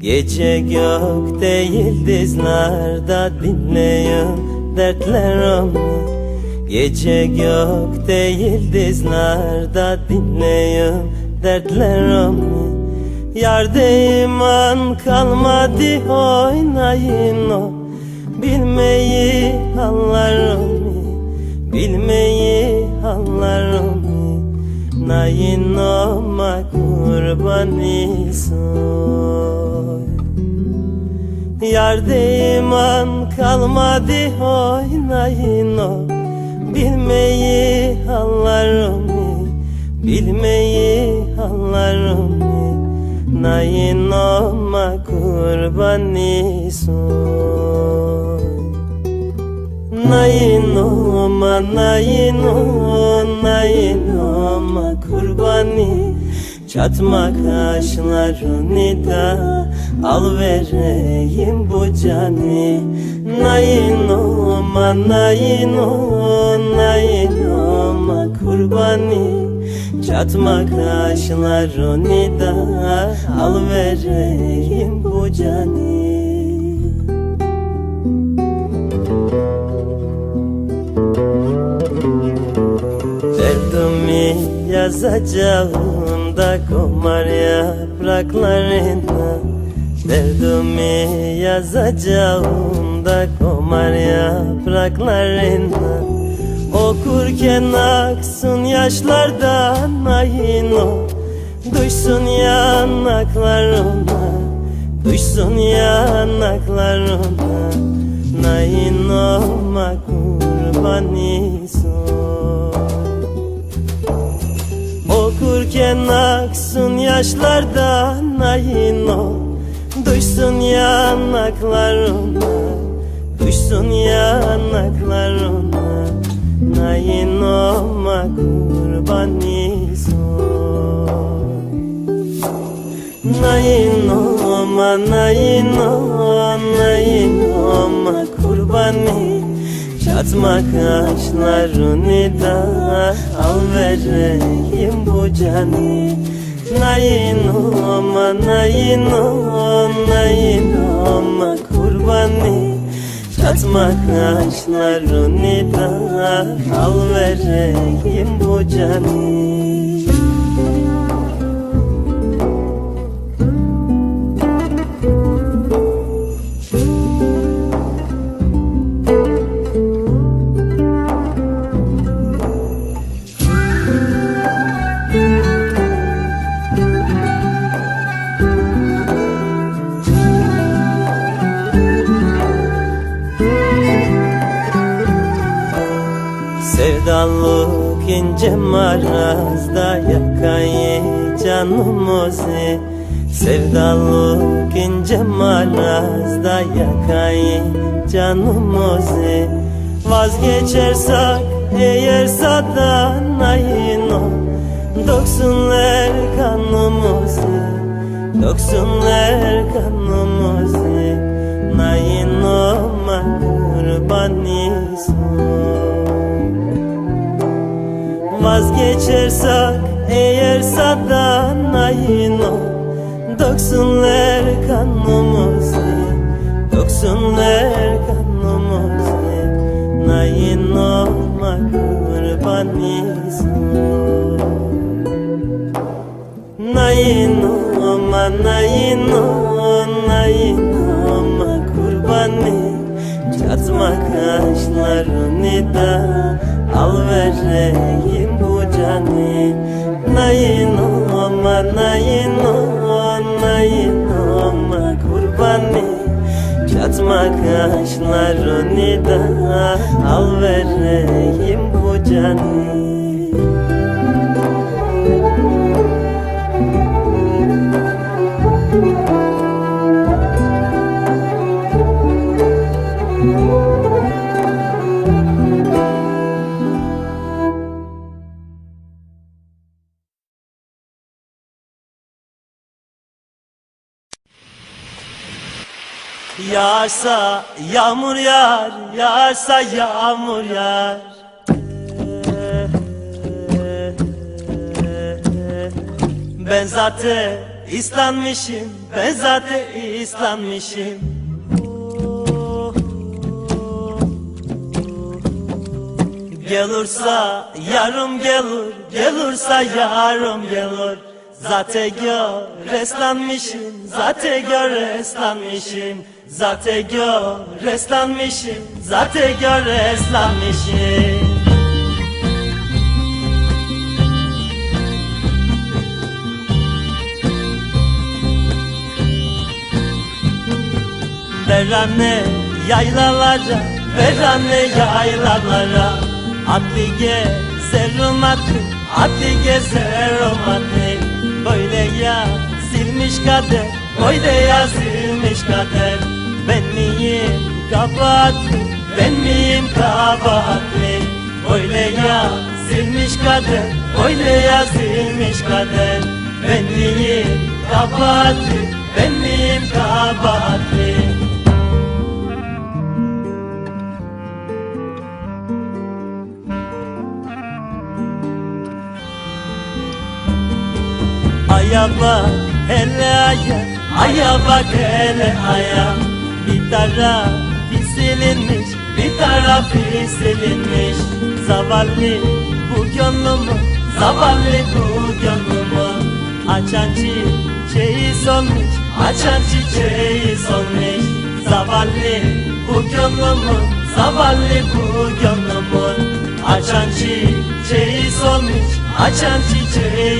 Gece gökte yıldızlarda dinleyin dertler onu Gece gökte yıldızlarda dinleyin dertler onu Yerde iman kalmadı oynayın o. Bilmeyi anlar onu Bilmeyi anlar onu Nayin olma kurbanı soy Yerde iman kalmadı oynayın o. Bilmeyi anlarım Bilmeyi anlarım. Nayin olma kurbanı soy Nayin olma, nayin olma, nayin olma kurbani Çatma kaşlarını da al vereyim bu cani Nayin olma, nayin olma, nayin olma kurbani Çatma kaşlarını da al vereyim bu cani Derdimi yazacağım da komar yapraklarına Derdimi yazacağım da komar yapraklarına. Okurken aksın yaşlardan ayın o Duysun yanaklarına Duysun yanaklarına Nayin olma kurbanı Okurken aksın yaşlardan ayın o. Duysun yanaklarına Duysun yanaklarına Nayin olma kurbanı son Nayin olma, nayin olma, nayin olma kurbanı Çatma kaşlarını da al vereyim bu canı. Nayin olma, nayin olma, nayin olma kurbanı. Çatma kaşlarını da al vereyim bu canı Sevdalık ince marazda yakayı canımızı. Sevdalık ince marazda yakayı canımızı. Vazgeçersek eğer sadan ayın o. Doksunlar kanımızı Doksunlar kanımızı Vazgeçersek eğer sadan ayın o. Doksunlar kanımızı Doksunlar kanımızı. Nayin olma kurbanı son Nayin olma, nayin olma, nayin olma kurbanı. Çatma kaşlarını da al vereyim Çatma kaşlarını da al vereyim bu canı Yağsa yağmur yağar, yağsa yağmur yağar. Ben zaten ıslanmışım Ben zaten ıslanmışım Gelursa yarım gelir, gelursa yarım gelir Zaten gör eslanmışım, zaten gör eslanmışım Zaten gör eslanmışım, zaten gör eslanmışım Ver anne yaylalara Ver anne yaylalara. Atlı gezerim atlı Atlı gezerim atlı Böyle ya silmiş kader Böyle yazılmış kader. Ben miyim kabahatli Ben miyim kabahatli? Böyle ya silmiş kader Böyle yazılmış kader. Ben miyim kabahatli Ben miyim kabahatli Aya bak hele aya Aya bak hele aya. Bir tarafı silinmiş Bir tarafı silinmiş. Zavallı bu gönlümü Zavallı bu gönlümü. Açan çiçeği solmuş Açan çiçeği solmuş Zavallı bu gönlümü Zavallı bu gönlümü. Açan çiçeği solmuş Açan çiçeği